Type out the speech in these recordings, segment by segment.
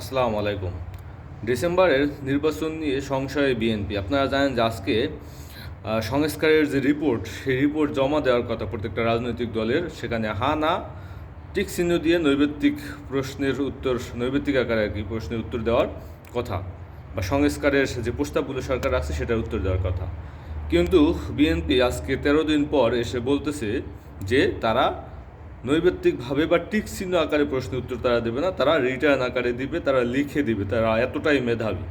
আসসালামু আলাইকুম। ডিসেম্বরের নির্বাচন নিয়ে সংশয়ে বিএনপি। আপনারা জানেন যে আজকে সংস্কারের যে রিপোর্ট, সেই রিপোর্ট জমা দেওয়ার কথা প্রত্যেকটা রাজনৈতিক দলের। সেখানে হা না, টিক চিহ্ন দিয়ে নৈবেত্তিক প্রশ্নের উত্তর, নৈবেত্তিক আকারে আর কি প্রশ্নের উত্তর দেওয়ার কথা বা সংস্কারের যে প্রস্তাবগুলো সরকার রাখছে সেটার উত্তর দেওয়ার কথা। কিন্তু বিএনপি আজকে তেরো দিন পর এসে বলতেছে যে তারা নৈবেত্তিকভাবে বা টিক চিহ্ন আকারে প্রশ্ন উত্তর তারা দেবে না, তারা রিটার্ন আকারে দিবে, তারা লিখে দিবে, তারা এতটাই মেধাবী।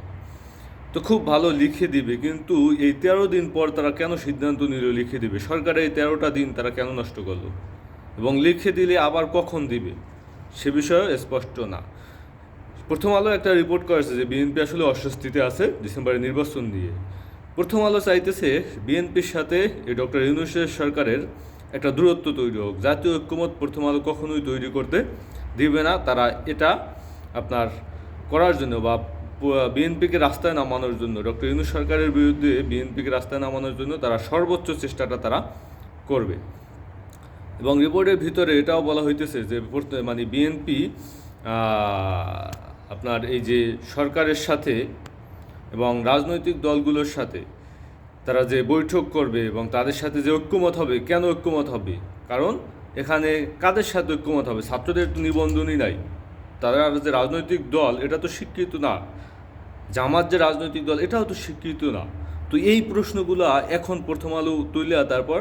তো খুব ভালো লিখে দিবে, কিন্তু এই তেরো দিন পর তারা কেন সিদ্ধান্ত নিল লিখে দিবে? সরকারের এই তেরোটা দিন তারা কেন নষ্ট করল? এবং লিখে দিলে আবার কখন দিবে? সে বিষয়ে স্পষ্ট না। প্রথম আলো একটা রিপোর্ট করেছে যে বিএনপি আসলে অস্বস্তিতে আছে ডিসেম্বরের নির্বাচন দিয়ে প্রথম আলো চাইতেছে বিএনপির সাথে এই ডক্টর ইউনুসের সরকারের একটা দূরত্ব তৈরি হোক। জাতীয় ঐক্যমত প্রথম আলো কখনোই তৈরি করতে দিবে না। তারা এটা আপনার করার জন্য বা বিএনপিকে রাস্তায় নামানোর জন্য, ডক্টর ইউনুস সরকারের বিরুদ্ধে বিএনপিকে রাস্তায় নামানোর জন্য তারা সর্বোচ্চ চেষ্টাটা তারা করবে। এবং রিপোর্টের ভিতরে এটাও বলা হইতেছে যে মানে বিএনপি আপনার এই যে সরকারের সাথে এবং রাজনৈতিক দলগুলোর সাথে তারা যে বৈঠক করবে এবং তাদের সাথে যে ঐক্যমত হবে, কেন ঐক্যমত হবে? কারণ এখানে কাদের সাথে ঐক্যমত হবে? ছাত্রদের তো নিবন্ধনই নাই। তারা যে রাজনৈতিক দল, এটা তো স্বীকৃত না। জামাত যে রাজনৈতিক দল, এটাও তো স্বীকৃত না। তো এই প্রশ্নগুলো এখন প্রথম আলো তুলে তারপর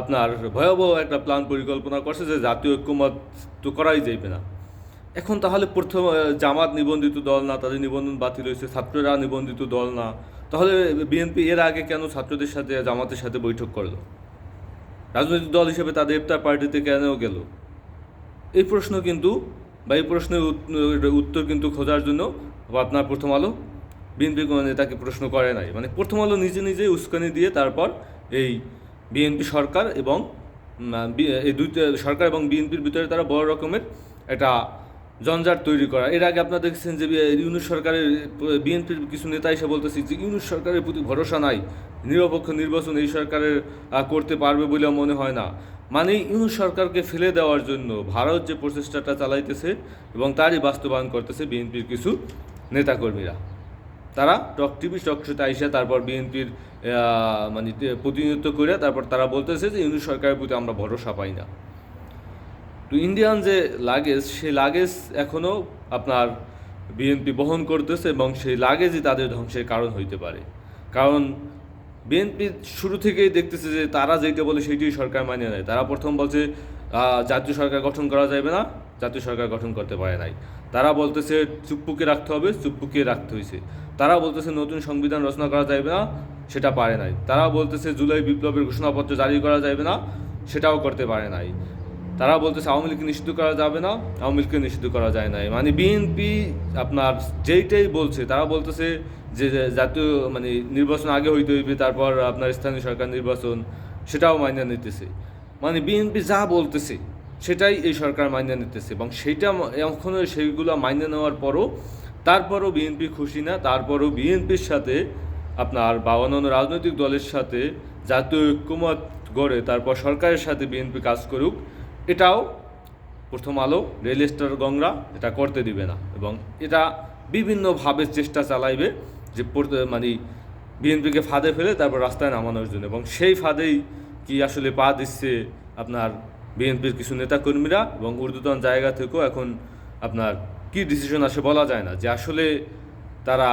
আপনার ভয়াবহ একটা প্ল্যান পরিকল্পনা করছে যে জাতীয় ঐক্যমত তো করাই যাইবে না। এখন তাহলে প্রথম জামাত নিবন্ধিত দল না, তাদের নিবন্ধন বাতিল হয়েছে, ছাত্ররা নিবন্ধিত দল না। তাহলে বিএনপি এর আগে কেন ছাত্রদের সাথে জামাতের সাথে বৈঠক করল? রাজনৈতিক দল হিসেবে তাদের ইফতার পার্টিতে কেন গেল? এই প্রশ্ন কিন্তু বা এই প্রশ্নের উত- উত্তর কিন্তু খোঁজার জন্য আপনার প্রথম আলো বিএনপি কোনো নেতাকে প্রশ্ন করে নাই। মানে প্রথম আলো নিজে নিজে উস্কানি দিয়ে তারপর এই বিএনপি সরকার এবং এই দুইটা সরকার এবং বিএনপির ভিতরে তারা বড় রকমের একটা জঞ্জাট তৈরি করা। এর আগে আপনারা দেখছেন যে ইউনুস সরকারের, বিএনপির কিছু নেতা এসে বলতেছি যে ইউনুস সরকারের প্রতি ভরসা নাই। নিরপেক্ষ নির্বাচন এই সরকারের করতে পারবে বলে মনে হয় না। মানে ইউনুস সরকারকে ফেলে দেওয়ার জন্য ভারত যে প্রচেষ্টাটা চালাইতেছে এবং তারই বাস্তবায়ন করতেছে বিএনপির কিছু নেতাকর্মীরা। তারা টক টিভি, টক শোতে আইসা তারপর বিএনপির মানে প্রতিনিধিত্ব করে তারপর তারা বলতেছে যে ইউনুস সরকারের প্রতি আমরা ভরসা পাই না। তো ইন্ডিয়ান যে লাগেজ সেই লাগেজ এখনও আপনার বিএনপি বহন করতেছে এবং সেই লাগেজই তাদের ধ্বংসের কারণ হইতে পারে। কারণ বিএনপি শুরু থেকেই দেখতেছে যে তারা যেটা বলে সেইটাই সরকার মানিয়ে নেয় তারা প্রথম বলছে জাতীয় সরকার গঠন করা যাবে না, জাতীয় সরকার গঠন করতে পারে নাই। তারা বলতেছে, চুপ্পুকে রাখতে হবে, চুপ্পুকে রাখতে হয়েছে তারা বলতেছে, নতুন সংবিধান রচনা করা যাবে না, সেটা পারে নাই। তারা বলতেছে, জুলাই বিপ্লবের ঘোষণাপত্র জারি করা যাবে না, সেটাও করতে পারে নাই। তারা বলতেছে, আওয়ামী লীগকে নিষিদ্ধ করা যাবে না, আওয়ামী লীগকে নিষিদ্ধ করা যায় নাই। মানে বিএনপি আপনার যেইটাই বলছে, তারা বলতেছে যে জাতীয় মানে নির্বাচন আগে হইতে হইবে, তারপর আপনার স্থানীয় সরকার নির্বাচন, সেটাও মাইনে নিতেছে। মানে বিএনপি যা বলতেছে, সেটাই এই সরকার মাইনে নিতেছে এবং সেইটা এখনও সেইগুলো মাইনে নেওয়ার পরও, তারপরও বিএনপি খুশি না, তারপরও বিএনপির সাথে আপনার বা রাজনৈতিক দলের সাথে জাতীয় ঐক্যমত গড়ে, তারপর সরকারের সাথে বিএনপি কাজ করুক এটাও প্রথম আলো, রেল স্টার গংরা এটা করতে দিবে না। এবং এটা বিভিন্নভাবে চেষ্টা চালাইবে যে মানে বিএনপিকে ফাঁদে ফেলে তারপর রাস্তায় নামানোর জন্য। এবং সেই ফাঁদেই কি আসলে পা দিচ্ছে আপনার বিএনপির কিছু নেতাকর্মীরা এবং ঊর্ধ্বতন জায়গা থেকেও এখন আপনার কি ডিসিশন আসে বলা যায় না। যে আসলে তারা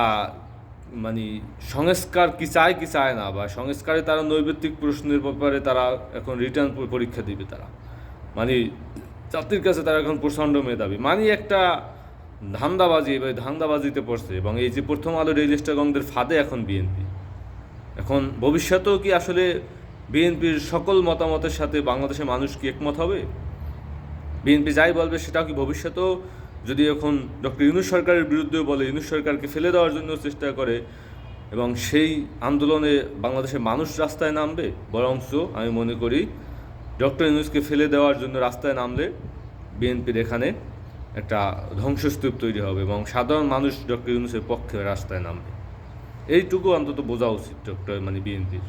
মানে সংস্কার কি চায় কি চায় না বা সংস্কারে তারা নৈবেত্তিক প্রশ্নের ব্যাপারে তারা এখন রিটার্ন পরীক্ষা দিবে তারা। মানে জাতির কাছে তারা এখন প্রচণ্ড মেধাবী। মানে একটা ধান্দাবাজি বা ধান্দাবাজিতে পড়ছে এবং এই যে প্রথম আলো রেজিস্টারগণদের ফাঁদে এখন বিএনপি। এখন ভবিষ্যতেও কি আসলে বিএনপির সকল মতামতের সাথে বাংলাদেশের মানুষ কি একমত হবে? বিএনপি যাই বলবে সেটাও কি ভবিষ্যতেও? যদি এখন ডক্টর ইউনুস সরকারের বিরুদ্ধে বলে, ইউনুস সরকারকে ফেলে দেওয়ার জন্য চেষ্টা করে এবং সেই আন্দোলনে বাংলাদেশের মানুষ রাস্তায় নামবে, বরঞ্চ আমি মনে করি ডক্টর ইউনুসকে ফেলে দেওয়ার জন্য রাস্তায় নামলে বিএনপির এখানে একটা ধ্বংসস্তূপ তৈরি হবে এবং সাধারণ মানুষ ডক্টর ইউনুসের পক্ষে রাস্তায় নামবে। এইটুকু অন্তত বোঝা উচিত, ডক্টর মানে বিএনপির।